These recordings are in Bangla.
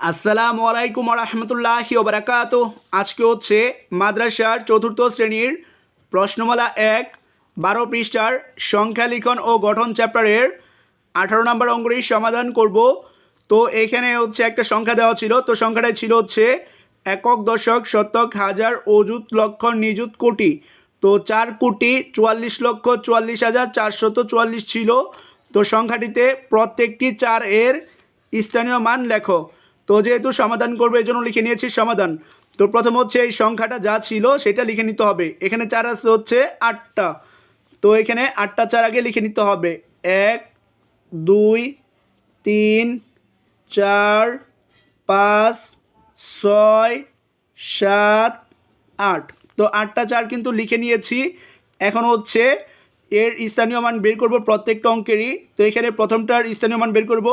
আসসালামু আলাইকুম রহমতুল্লাহি ওবরাকাত আজকে হচ্ছে মাদ্রাসার চতুর্থ শ্রেণির প্রশ্নমালা এক, বারো পৃষ্ঠার সংখ্যা লিখন ও গঠন চ্যাপ্টারের আঠারো নম্বর অঙ্গটির সমাধান করব। তো এখানে হচ্ছে একটা সংখ্যা দেওয়া ছিল। তো সংখ্যাটা ছিল হচ্ছে একক দশক শতক হাজার অযুত লক্ষ নিযুত কোটি। তো চার কোটি চুয়াল্লিশ লক্ষ চুয়াল্লিশ হাজার চারশত চুয়াল্লিশ ছিল। তো সংখ্যাটিতে প্রত্যেকটি চার এর স্থানীয় মান লেখো। তো যেহেতু সমাধান করবে এই জন্য লিখে নিয়েছি সমাধান। তো প্রথম হচ্ছে এই সংখ্যাটা যা ছিল, সেটা লিখে নিতে হবে। এখানে চার আছে হচ্ছে আটটা। তো এখানে আটটা চার আগে লিখে নিতে হবে। এক, দুই, তিন, চার, পাঁচ, ছয়, সাত, আট। তো আটটা চার কিন্তু লিখে নিয়েছি। এখন হচ্ছে এর স্থানীয় মান বের করব প্রত্যেকটা অঙ্কেরই। তো এখানে প্রথমটার স্থানীয় মান বের করব।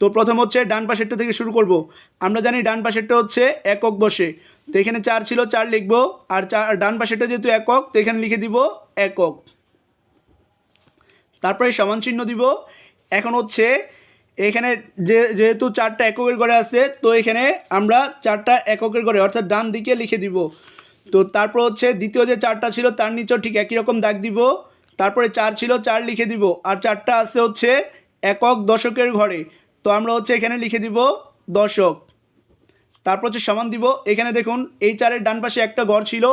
তো প্রথম হচ্ছে ডান পাশেরটা থেকে শুরু করব। আমরা জানি ডান পাশেরটা হচ্ছে একক বসে। তো এখানে চার ছিল, চার লিখব। আর চার ডান পাশেরটা যেহেতু একক, তো এখানে লিখে দিব একক। তারপরে সমান চিহ্ন দিব। এখন হচ্ছে এখানে যে, যেহেতু চারটা এককের ঘরে আছে, তো এখানে আমরা চারটা এককের ঘরে, অর্থাৎ ডান দিকে লিখে দিব। তো তারপর হচ্ছে দ্বিতীয় যে চারটা ছিল, তার নিচেও ঠিক একই রকম দাগ দিব। তারপরে চার ছিল, চার লিখে দিব। আর চারটা আছে হচ্ছে একক দশকের ঘরে। তো আমরা হচ্ছে এখানে লিখে দিব দশক। তারপর হচ্ছে সমান দিব। এখানে দেখুন, এই চারের ডান পাশে একটা গড় ছিল।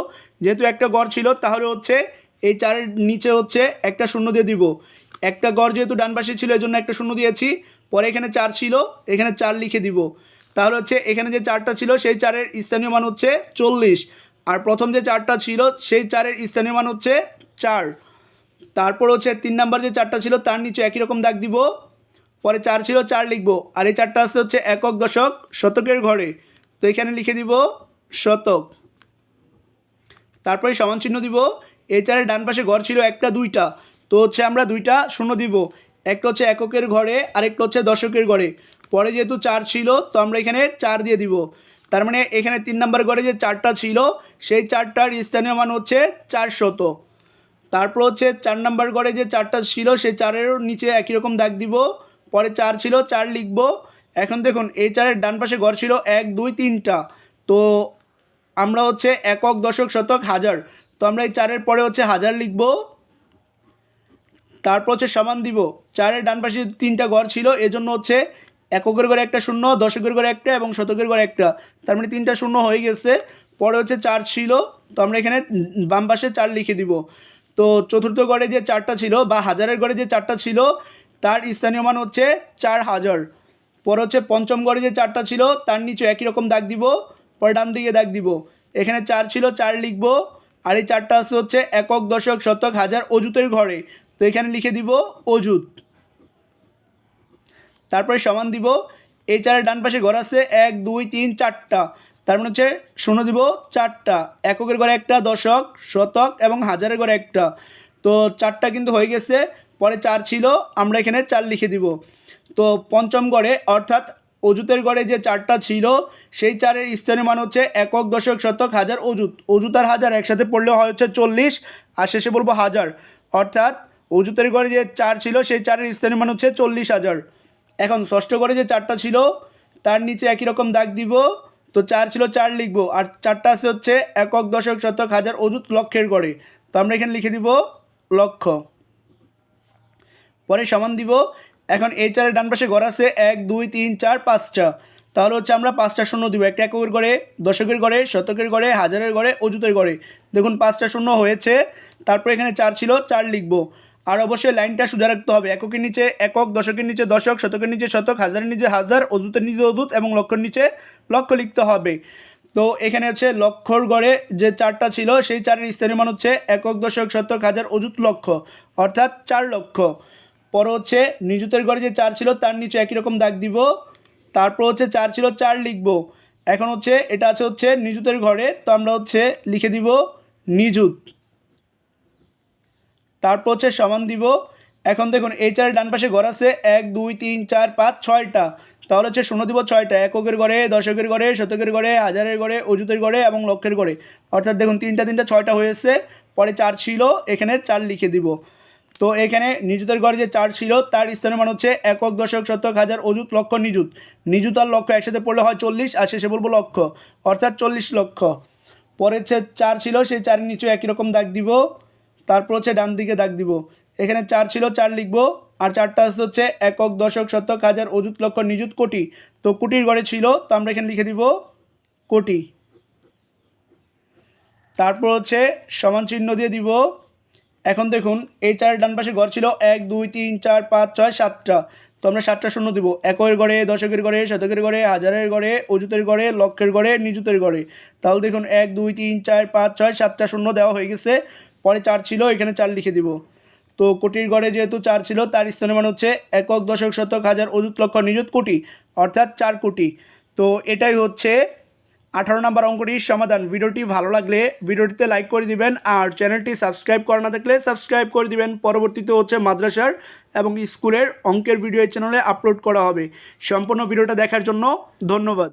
যেহেতু একটা গড় ছিল, তাহলে হচ্ছে এই চারের নিচে হচ্ছে একটা শূন্য দিয়ে দিব। একটা গড় যেহেতু ডান পাশে ছিল এই জন্য একটা শূন্য দিয়েছি। পরে এখানে চার ছিল, এখানে চার লিখে দিব। তাহলে হচ্ছে এখানে যে চারটা ছিল, সেই চারের স্থানীয় মান হচ্ছে চল্লিশ। আর প্রথম যে চারটা ছিল, সেই চারের স্থানীয় মান হচ্ছে চার। তারপর হচ্ছে তিন নাম্বার যে চারটা ছিল, তার নিচে একই রকম দাগ দিব। পরে চার ছিল, চার লিখব। আর এই চারটা আসছে হচ্ছে একক দশক, শতকের ঘরে। তো এখানে লিখে দিব, শতক। তারপরে সমান চিহ্ন দিব। এই চারের ডান পাশে ঘর ছিল একটা, দুইটা। তো হচ্ছে আমরা দুইটা শূন্য দিব। একটা হচ্ছে এককের ঘরে, আরেকটা হচ্ছে দশকের ঘরে। পরে যেহেতু চার ছিল, তো আমরা এখানে চার দিয়ে দিব। তার মানে এখানে তিন নাম্বার ঘরে যে চারটা ছিল, সেই চারটার স্থানীয় মান হচ্ছে চার শত তারপর হচ্ছে চার নাম্বার ঘরে যে চারটা ছিল সেই চারের নিচে একই রকম দাগ দিব। পরে চার ছিল, চার লিখব। এখন দেখুন, এই চারের ডান পাশে ঘর ছিল এক, দুই, তিনটা। তো আমরা হচ্ছে একক, দশক, শতক, হাজার। তো আমরা এই চারের পরে হচ্ছে হাজার লিখব। তারপর হচ্ছে সমান দিব। চারের ডান পাশে তিনটা ঘর ছিল, এজন্য হচ্ছে এককের ঘরে একটা শূন্য, দশকের ঘরে একটা এবং শতকের ঘরে একটা। তার মানে তিনটা শূন্য হয়ে গেছে। পরে হচ্ছে চার ছিল, তো আমরা এখানে বাম পাশে চার লিখে দিব। তো চতুর্থ গড়ে যে চারটা ছিল বা হাজারের গড়ে যে চারটা ছিল, তার স্থানীয় মান হচ্ছে চার হাজার। পর হচ্ছে পঞ্চম গড়ে যে চারটা ছিল, তার নিচে একই রকম দাগ দিব, পরে ডান দিকে দাগ দিব। এখানে চার ছিল, চার লিখব। আর এই চারটা আছে হচ্ছে একক, দশক, শতক, হাজার অজুতের ঘরে। তো এখানে লিখে দিব অজুত তারপরে সমান দিব। এই চারের ডান পাশে ঘর আছে, এক, দুই, তিন, চারটা। তার মানে হচ্ছে শূন্য দিব চারটা। এককের ঘরে একটা, দশক, শতক এবং হাজারের ঘরে একটা। তো চারটা কিন্তু হয়ে গেছে। পরে চার ছিল, আমরা এখানে চার লিখে দিব। তো পঞ্চম গড়ে অর্থাৎ অজুতের গড়ে যে চারটা ছিল, সেই চারের স্থানীয় মান হচ্ছে একক, দশক, শতক, হাজার অজুত অজুত আর হাজার একসাথে পড়লে হয় হচ্ছে চল্লিশ, আর শেষে বলব হাজার। অর্থাৎ অজুতের গড়ে যে চার ছিল, সেই চারের স্থানীয় মান হচ্ছে চল্লিশ হাজার। এখন ষষ্ঠ গড়ে যে চারটা ছিল, তার নিচে একই রকম দাগ দিব। তো চার ছিল চার লিখব, আর চারটা আছে হচ্ছে একক, দশক, শতক, হাজার অজুত লক্ষের গড়ে। তো আমরা এখানে লিখে দিব লক্ষ পরে সমান দিব, এখন এই চারের ডান পাশে ঘর আছে এক, দুই, তিন, চার, পাঁচটা। তাহলে হচ্ছে আমরা পাঁচটা শূন্য দিব, একটা এককের ঘরে দশকের ঘরে শতকের ঘরে হাজারের ঘরে অজুতের ঘরে দেখুন পাঁচটা শূন্য হয়েছে, তারপর এখানে চার ছিল, চার লিখব। আর অবশ্যই লাইনটা সোজা রাখতে হবে। এককের নিচে একক, দশকের নিচে দশক, শতকের নিচে শতক, হাজারের নিচে হাজার অজুতের নিচে অজুত এবং লক্ষের নিচে লক্ষ লিখতে হবে। তো এখানে হচ্ছে লক্ষর গড়ে যে চারটা ছিল, সেই চারের স্থানীয় মান হচ্ছে একক, দশক, শতক, হাজার অজুত লক্ষ, অর্থাৎ চার লক্ষ। পর হচ্ছে নিযুতের গড়ে যে চার ছিল, তার নিচে একই রকম দাগ দিব। তারপর হচ্ছে চার ছিল, চার লিখব। এখন হচ্ছে, এটা আছে হচ্ছে নিযুতের ঘরে, তো আমরা হচ্ছে লিখে দিব নিযুত। তারপর হচ্ছে সমান দিব। এখন দেখুন, এই চারের ডান পাশে ঘর আছে, এক, দুই, তিন, চার, পাঁচ, ছয়টা। তাহলে হচ্ছে শূন্য দিব ছয়টা, এককের ঘরে, দশকের ঘরে, শতকের ঘরে, হাজারের ঘরে অজুতের ঘরে এবং লক্ষের ঘরে। অর্থাৎ দেখুন, তিনটা তিনটা, ছয়টা হয়েছে, পরে চার ছিল, এখানে চার লিখে দিব। তো এখানে নিযুতের ঘরে যে চার ছিল, তার স্থানের মান হচ্ছে একক, দশক, শতক, হাজার, অযুত, লক্ষ নিযুত নিযুত আর লক্ষ একসাথে পড়লে হয় চল্লিশ, আর শেষে বলব লক্ষ। অর্থাৎ চল্লিশ লক্ষ। পরে হচ্ছে চার ছিল, সেই চারের নিচে একই রকম দাগ দিব। তারপর হচ্ছে ডান দিকে দাগ দিব। এখানে চার ছিল, চার লিখব। আর চারটা আসতে হচ্ছে একক, দশক, শতক, হাজার, অযুত, লক্ষ, নিযুত, কোটি। তো কোটির ঘরে ছিল, তো আমরা এখানে লিখে দিব কোটি। তারপর হচ্ছে সমান চিহ্ন দিয়ে দিব। এখন দেখুন, এই চার ডান পাশে ঘর ছিল এক, দুই, তিন, চার, পাঁচ, ছয়, সাতটা। তো আমরা সাতটা শূন্য দিব। একের ঘরে দশকের ঘরে শতকের ঘরে হাজারের ঘরে অযুতের ঘরে লক্ষের ঘরে নিযুতের ঘরে তাহলে দেখুন, এক, দুই, তিন, চার, পাঁচ, ছয়, সাতটা শূন্য দেওয়া হয়ে গেছে। পরে চার ছিল, এখানে চার লিখে দিব। তো কোটির ঘরে যেহেতু চার ছিল, তার স্থানে মান হচ্ছে একক দশক শতক হাজার অযুত লক্ষ নিযুত কোটি, অর্থাৎ চার কোটি। তো এটাই হচ্ছে আঠারো নম্বর অঙ্কটির সমাধান। ভিডিওটি ভালো লাগলে ভিডিওটিতে লাইক করে দিবেন আর চ্যানেলটি সাবস্ক্রাইব করা না থাকলে সাবস্ক্রাইব করে দিবেন। পরবর্তীতে হচ্ছে মাদ্রাসার এবং স্কুলের অঙ্কের ভিডিও চ্যানেলে আপলোড করা হবে। সম্পূর্ণ ভিডিওটা দেখার জন্য ধন্যবাদ।